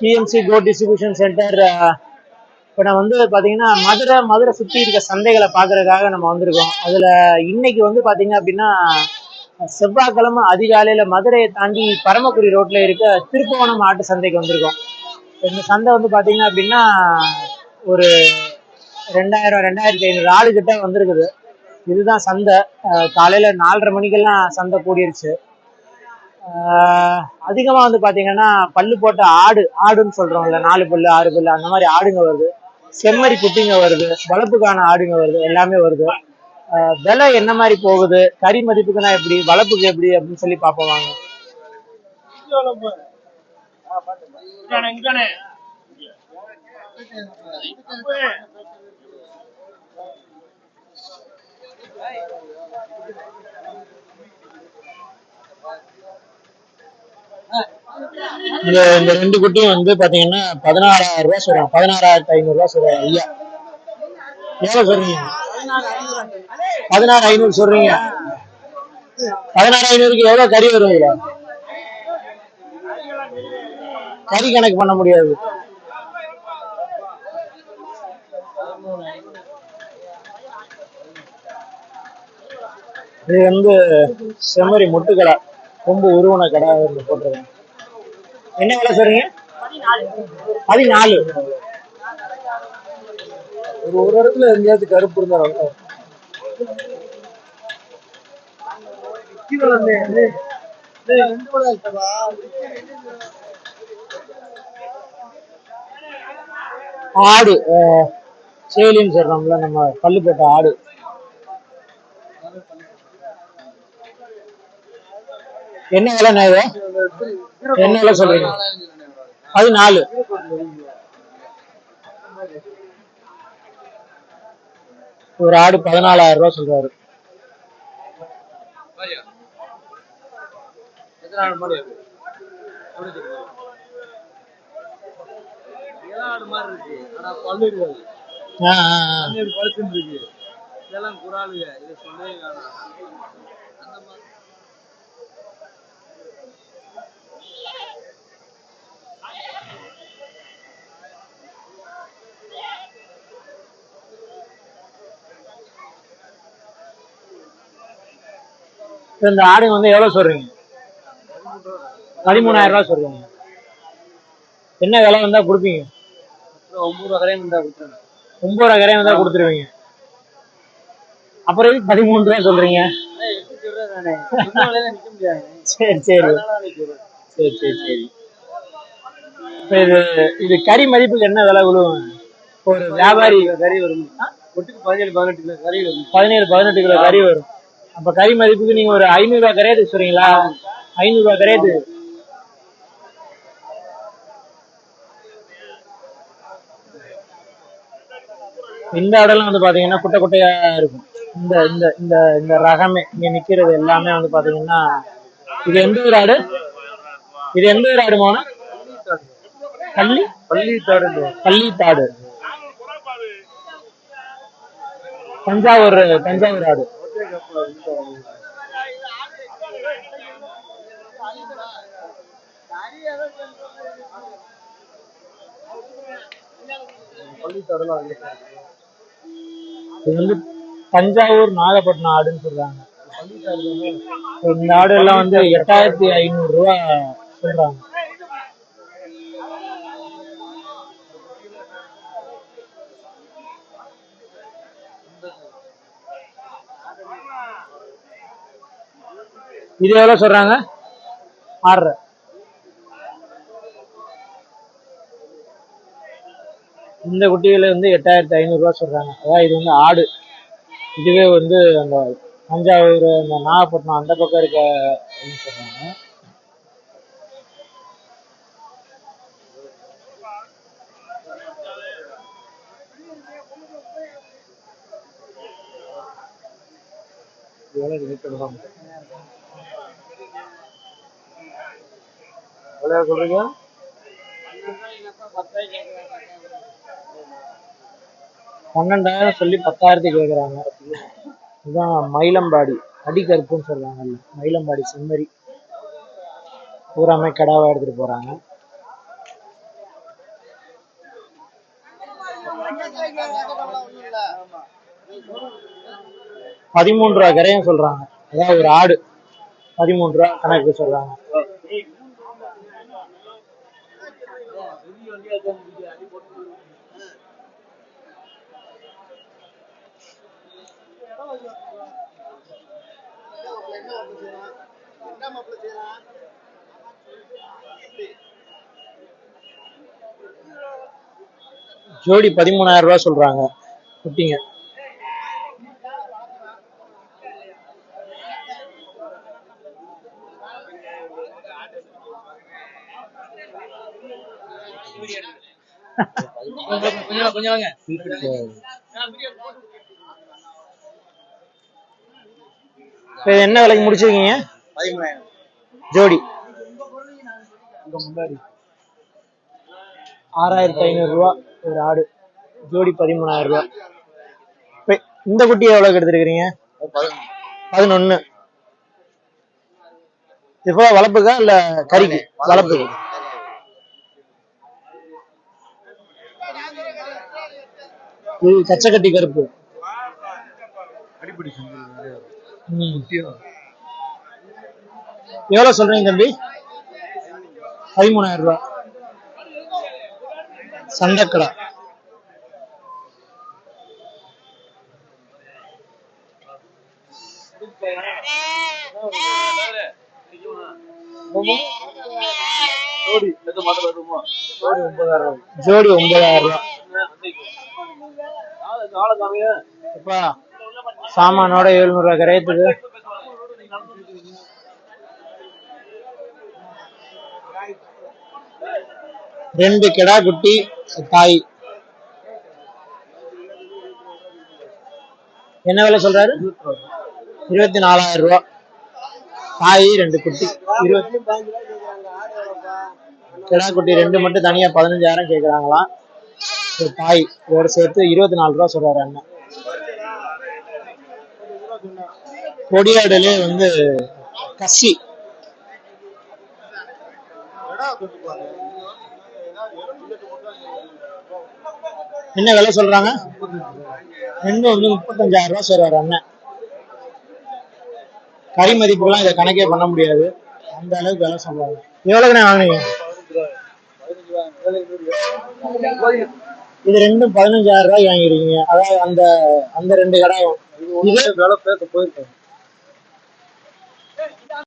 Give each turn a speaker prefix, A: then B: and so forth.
A: BMC code distribution centre இப்போ நான் வந்து பார்த்தீங்கன்னா மதுரை மதுரை சுற்றி இருக்க சந்தைகளை பார்க்கறதுக்காக நம்ம வந்திருக்கோம். அதில் இன்னைக்கு வந்து பார்த்தீங்க அப்படின்னா செவ்வாய்க்கிழமை அதிகாலையில் மதுரையை தாண்டி பரமக்குடி ரோட்டில் இருக்க திருப்புவனம் ஆட்டு சந்தைக்கு வந்திருக்கோம். இந்த சந்தை வந்து பார்த்தீங்க அப்படின்னா ஒரு ரெண்டாயிரம் ரெண்டாயிரத்தி ஐநூறு ஆடு கிட்ட வந்திருக்குது. இதுதான் சந்தை. காலையில் நாலரை மணிக்கெல்லாம் சந்தை கூடிருச்சு. ஆஹ் வந்து பார்த்தீங்கன்னா பல்லு போட்ட ஆடு ஆடுன்னு சொல்றோம்ல நாலு பல்லு ஆறு பல்லு அந்த மாதிரி ஆடுங்க வருது. செம்மறி குட்டிங்க வருது வளர்ப்புக்கான ஆடுங்க வருது எல்லாமே வருது. விலை என்ன மாதிரி போகுது கறி மதிப்புக்குன்னா எப்படி வளர்ப்புக்கு எப்படி அப்படின்னு சொல்லி பார்ப்போம் வாங்க. இந்த இந்த ரெண்டு குட்டியும் வந்து பாத்தீங்கன்னா பதினாறாயிரம் ரூபாய் சொல்றாங்க. பதினாறாயிரத்தி ஐநூறு ரூபாய் சொல்றாங்க ஐயா. எவ்வளவு சொல்றீங்க? பதினாறு ஐநூறு சொல்றீங்க. பதினாறு ஐநூறுக்கு எவ்வளவு கறி வரும் இதுல? கறி கணக்கு பண்ண முடியாது. இது வந்து செம்மறி முட்டுக்கடை. கொம்பு உருவன கடை ஒன்று போட்டிருக்கேன். என்ன விலை சொல்றீங்க? பதினாலு. ஒரு ஒரு இடத்துல எங்கேயாவது கருப்பு இருந்தா. ஆடு சேலின்னு சொல்றோம்ல நம்ம பல்லு போட்ட ஆடு. என்ன விலை இது? என்ன விலை சொல்றீங்க? அது நாலு ஒரு ஆடு பதினாலாயிரம் ரூபாய் சொல்றாரு. ஆ, ஆ, ஆ.
B: இதெல்லாம் குறாலுங்க இதை சொல்லவே வேணாம் அந்த மாதிரி
A: இப்ப இந்த ஆடு வந்து எவ்வளவு சொல்றீங்க? பதிமூணாயிரம் ரூபாய் சொல்றீங்க. என்ன விலை வந்தா கொடுப்பீங்க?
B: ஒன்பது ரூபா கரையும் இருந்தா கொடுத்துருங்க
A: ஒன்பது ரூபா கரையம் வந்தா கொடுத்துருவீங்க. அப்புறம் பதிமூணு ரூபாய் சொல்றீங்க? சரி சரி. சரி சரி சரி. இது இது கறி மதிப்புக்கு என்ன விலை விழுவும்? ஒரு வியாபாரி
B: கறி வரும்? ஒட்டுக்கு பதினேழு பதினெட்டு கிலோ கறி வரும்.
A: பதினேழு பதினெட்டு கிலோ கறி வரும். அப்ப கறி மதிப்புக்கு நீங்க ஒரு ஐநூறு ரூபாய் கிடையாது சொல்றீங்களா? ஐநூறு ரூபாய் கிடையாது. இந்த இடம்லாம் வந்து பாத்தீங்கன்னா குட்டை குட்டையா இருக்கும். இந்த இந்த இந்த இந்த ரகமே இங்க நிக்கிறது எல்லாமே வந்து பாத்தீங்கன்னா இது எந்த ஒரு ஆடு? இது எந்த ஒரு ஆடு மோனா? கள்ளி
B: பள்ளி தாடு.
A: பள்ளித்தாடு தஞ்சாவூர் தஞ்சாவூர் ஆடு. இது வந்து தஞ்சாவூர் நாகப்பட்டினம் ஆடுன்னு சொல்றாங்க. இந்த ஆடு எல்லாம் வந்து எட்டாயிரத்தி ஐநூறு ரூபா சொல்றாங்க. இது எவ்வளோ சொல்றாங்க? ஆறு இந்த குட்டிகள் வந்து எட்டாயிரத்தி ஐநூறுரூவா சொல்கிறாங்க சொல்றாங்க. அதான் இது வந்து ஆடு. இதுவே வந்து அந்த தஞ்சாவூர் அந்த நாகப்பட்டினம் அந்த பக்கம் இருக்க அப்படின்னு சொல்றாங்க.
B: எவ்வளவு ரேட் பண்ணலாம் சொல்றீங்க?
A: பன்னெண்டாயிரம் சொல்லி பத்தாயிரத்துக்கு கேட்குறாங்க இதுதான் மயிலம்பாடி அடிக்கருப்புன்னு சொல்கிறாங்கல்ல மயிலம்பாடி செம்மறி. பூராமே கடாவா எடுத்துட்டு போறாங்க. பதிமூன்று ரூபா கரையும் சொல்றாங்க. அதாவது ஒரு ஆடு. பதிமூன்று ரூபா கணக்கு சொல்றாங்க. ஜோடி பதிமூணாயிரம் ரூபாய் சொல்றாங்க. குட்டிங்க
C: கொஞ்சம் வாங்க
A: இப்ப இது என்ன விலைக்கு முடிச்சிருக்கீங்க? ஜோடி. முன்னாடி ஆறாயிரத்தி ஐநூறு ரூபா ஒரு ஆடு. ஜோடி பதிமூணாயிரம் ரூபா இந்த குட்டி எவ்வளவு எடுத்துருக்கீங்க பதினொன்னு. இப்போ வளர்ப்புக்கா இல்ல கறிக்கு? வளர்ப்புக்கு கச்சக்கட்டி கருப்பு. எவ்வளவு சொல்றீங்க தம்பி பதிமூணாயிரம் ரூபாய் சண்டக்கடா
B: ஜோடி எது மாட்ட வருமா ஜோடி ஒன்பதாயிரம்
A: ஜோடி ஒன்பதாயிரம் ரூபாய் சாமானோட எழுநூறு ரூபாய் ரெண்டு கிடா குட்டி தாய். என்ன விலை சொல்றாரு? இருபத்தி நாலாயிரம் ரூபா. தாய் ரெண்டு குட்டி. இருபத்தி கிடா குட்டி ரெண்டு மட்டும் தனியா பதினஞ்சாயிரம் கேக்குறாங்களா ஒரு தாய் இதோட சேர்த்து இருபத்தி நாலு ரூபா சொல்றாரு அண்ணன். கொடியாடுல வந்து கசி. என்ன விலை சொல்றாங்க? ரெண்டு வந்து முப்பத்தஞ்சாயிரம் ரூபாய் சொல்றாரு அண்ணன். கறி மதிப்புலாம் இதை கணக்கே பண்ண முடியாது. அந்த அளவுக்கு விலை சொல்றாங்க. எவ்வளவுக்கு வாங்கினீங்க? இது ரெண்டும் பதினஞ்சாயிரம் ரூபாய் வாங்கிருக்கீங்க அதாவது அந்த அந்த ரெண்டு கடாயும். இது
B: வேலை பேச போயிருக்கேன்